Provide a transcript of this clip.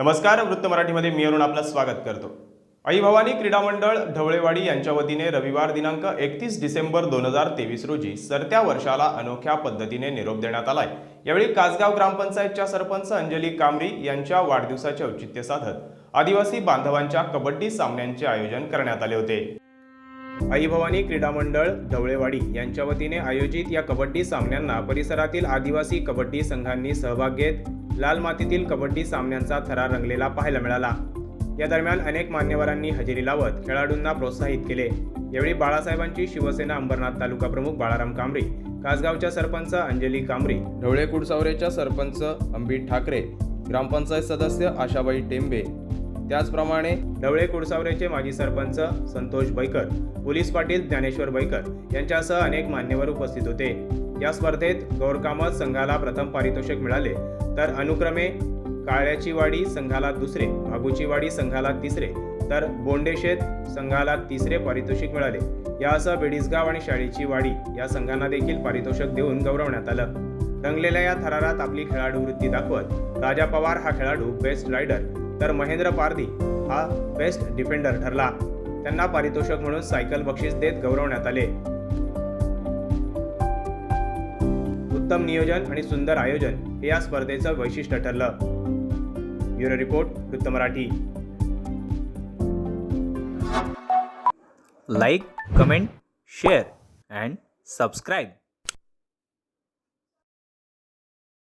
नमस्कार वृत्त मराठीमध्ये मी अरुण आपलं स्वागत करतो. आई भवानी क्रीडा मंडळ ढवळेवाडी यांच्या वतीने रविवार दिनांक एकतीस डिसेंबर दोन हजार तेवीस रोजी सरत्या वर्षाला अनोख्या पद्धतीने निरोप देण्यात आलाय. यावेळी कासगाव ग्रामपंचायतच्या सरपंच अंजली कांबरी यांच्या वाढदिवसाचे औचित्य साधत आदिवासी बांधवांच्या कबड्डी सामन्यांचे आयोजन करण्यात आले होते. आई भवानी क्रीडा मंडळ ढवळेवाडी यांच्या वतीने आयोजित या कबड्डी सामन्यांना परिसरातील आदिवासी कबड्डी संघांनी सहभाग घेत लाल मातीतील कबड्डी सामन्यांचा थरार रंगलेला पाहायला मिळाला. या दरम्यान अनेक मान्यवरांनी हजेरी लावत खेळाडूंना प्रोत्साहित केले. यावेळी बाळासाहेबांची शिवसेना अंबरनाथ तालुका प्रमुख बाळाराम कांबरी कासगावच्या सरपंच अंजली कांबरी ढवळे कुडसावरेच्या सरपंच अंबित ठाकरे ग्रामपंचायत सदस्य आशाबाई टेंबे. त्याचप्रमाणे ढवळे कुडसावरेचे माजी सरपंच संतोष बैकर पोलीस पाटील ज्ञानेश्वर बैकर यांच्यासह अनेक मान्यवर उपस्थित होते. या स्पर्धेत गौरकामत संघाला प्रथम पारितोषिक मिळाले. तर अनुक्रमे काळ्याची वाडी संघाला दुसरे भागूची वाडी संघाला तिसरे तर बोंडेशेत संघाला तिसरे पारितोषिक मिळाले. यासह बेडिसगाव आणि शाळेची वाडी या संघांना देखील पारितोषिक देऊन गौरवण्यात आलं. रंगलेल्या या थरारात आपली खेळाडू वृत्ती दाखवत राजा पवार हा खेळाडू बेस्ट रायडर तर महेंद्र पारधी हा बेस्ट डिफेंडर ठरला. त्यांना पारितोषिक म्हणून सायकल बक्षीस देत गौरवण्यात आले. उत्तम नियोजन आणि सुंदर आयोजन हे या स्पर्धेचं वैशिष्ट्य ठरलं. Bureau report Vrutta Marathi. Like comment share and subscribe.